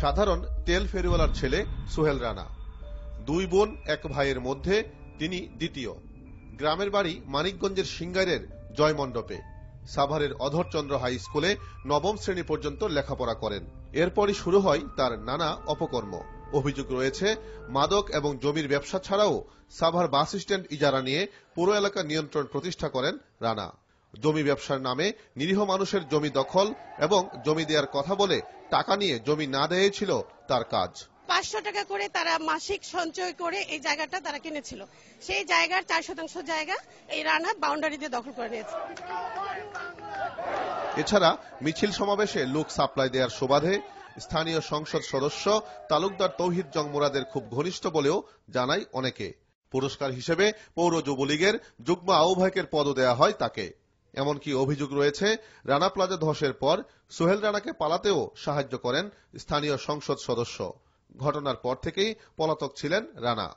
সাধারণ তেল ফেরিওয়ালার ছেলে সোহেল রানা। দুই বোন, এক ভাইয়ের মধ্যে, তিনি দ্বিতীয়। গ্রামের বাড়ি মানিকগঞ্জের সিঙ্গারের জয়মণ্ডপে। সাভারের অধরচন্দ্র হাই স্কুলে নবম শ্রেণি পর্যন্ত লেখাপড়া করেন। এরপরই শুরু হয় তার নানা অপকর্ম। অভিযোগ রয়েছে, মাদক এবং জমির ব্যবসা ছাড়াও সাভার বাস স্ট্যান্ড ইজারা নিয়ে পুরো এলাকা নিয়ন্ত্রণ প্রতিষ্ঠা করেন রানা। জমি ব্যবসার নামে নিরীহ মানুষের জমি দখল এবং জমি দেওয়ার কথা বলে টাকা নিয়ে জমি না দেয়াই ছিল তার কাজ। পাঁচশো টাকা করে তারা মাসিক সঞ্চয় করে এই জায়গাটা তারা কিনেছিল। সেই জায়গার চার শতাংশ জায়গা এই রানা বাউন্ডারি দিয়ে দখল করে নিয়েছে। এছাড়া মিছিল সমাবেশে লোক সাপ্লাই দেওয়ার সুবাদে স্থানীয় সংসদ সদস্য তালুকদার তৌহিদ জং মুরাদের খুব ঘনিষ্ঠ বলেও জানায় অনেকে। পুরস্কার হিসেবে পৌর যুবলীগের যুগ্ম আহ্বায়কের পদও দেয়া হয় তাকে। এমনকি অভিযোগ রয়েছে, রানা প্লাজা ধসের পর সোহেল রানাকে পালাতেও সাহায্য করেন স্থানীয় সংসদ সদস্য। ঘটনার পর থেকেই পলাতক ছিলেন রানা।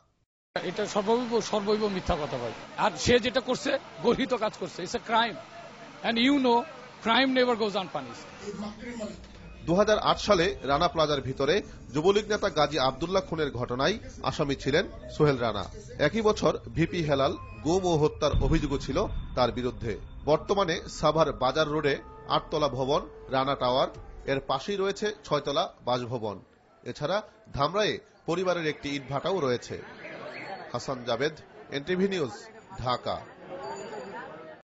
এটা সর্বৈব সর্বৈব মিথ্যা কথা ভাই। আর সে যেটা করছে, গর্হিত কাজ করছে। It's a crime and you know crime never goes unpunished দু হাজার আট সালে রানা প্লাজার ভিতরে যুবলীগ নেতা গাজী আবদুল্লাহ খুনের ঘটনায় আসামি ছিলেন সোহেল রানা। একই বছর ভিপি হেলাল গুম ও হত্যার অভিযোগও ছিল তার বিরুদ্ধে। বর্তমানে সাভার বাজার রোডে আটতলা ভবন, রানা টাওয়ার, এর পাশেই রয়েছে ছয়তলা বাসভবন। এছাড়া ধামরায়ে পরিবারের একটি ইটভাটাও রয়েছে। Hasan Javed NTV news, Dhaka.